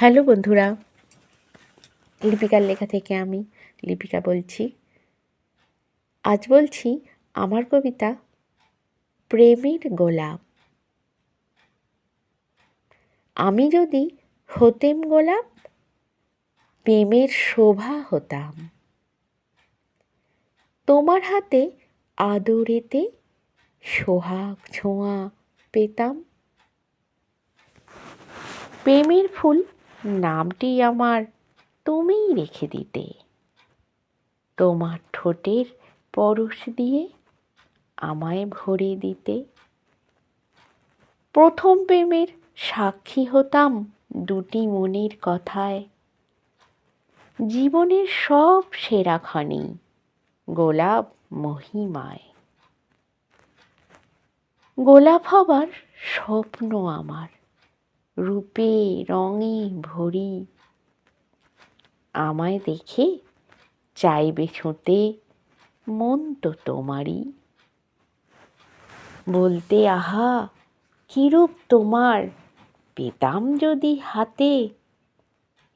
Hello বন্ধুরা, লিপিকার লেখা থেকে আমি লিপিকা বলছি। আজ বলছি আমার কবিতা প্রেমের গোলাপ। আমি যদি হতেম গোলাপ, প্রেমের শোভা হতাম। তোমার হাতে আদরেতে সোহাগ ছোঁয়া পেতাম। প্রেমের ফুল নামটি আমার তুমিই রেখে দিতে। তোমার ঠোঁটের পরশ দিয়ে আমায় ভরে দিতে। প্রথম প্রেমের সাক্ষী হতাম দুটি মনের কথায়। জীবনের সব সেরা খনি গোলাপ মহিমায়। গোলাপ হবার স্বপ্ন আমার। রূপে, রঙে ভরি। আমায় দেখে চাইবে ছুঁতে মন তো তোমারই। বলতে আহা, কিরূপ তোমার? পেতাম যদি হাতে,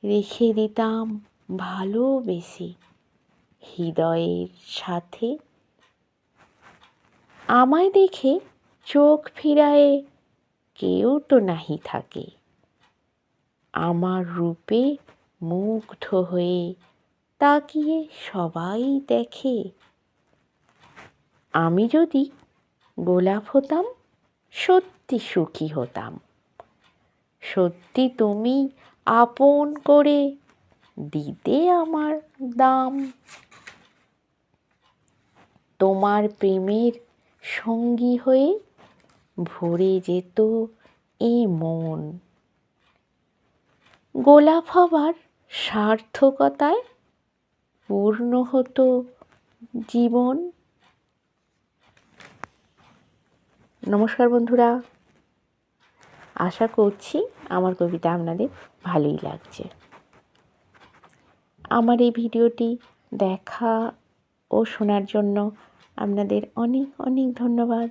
রেখে দিতাম ভালোবেসে হৃদয়ের সাথে। আমায় দেখে চোখ ফিরায়ে কেউ তো নাহি থাকে। আমার রূপে মুগ্ধ হয়ে তাকিয়ে সবাই দেখে। আমি যদি গোলাপ হতাম, সত্যি সুখী হতাম। সত্যি তুমি আপন করে দিতে আমার দাম। তোমার প্রেমের সঙ্গী হয়ে ভরে যেত এ মন। গোলাপ হবার সার্থকতায় পূর্ণ হতো জীবন। নমস্কার বন্ধুরা। আশা করছি আমার কবিতা আপনাদের ভালোই লাগছে। আমার এই ভিডিওটি দেখা ও শোনার জন্য আপনাদের অনেক অনেক ধন্যবাদ।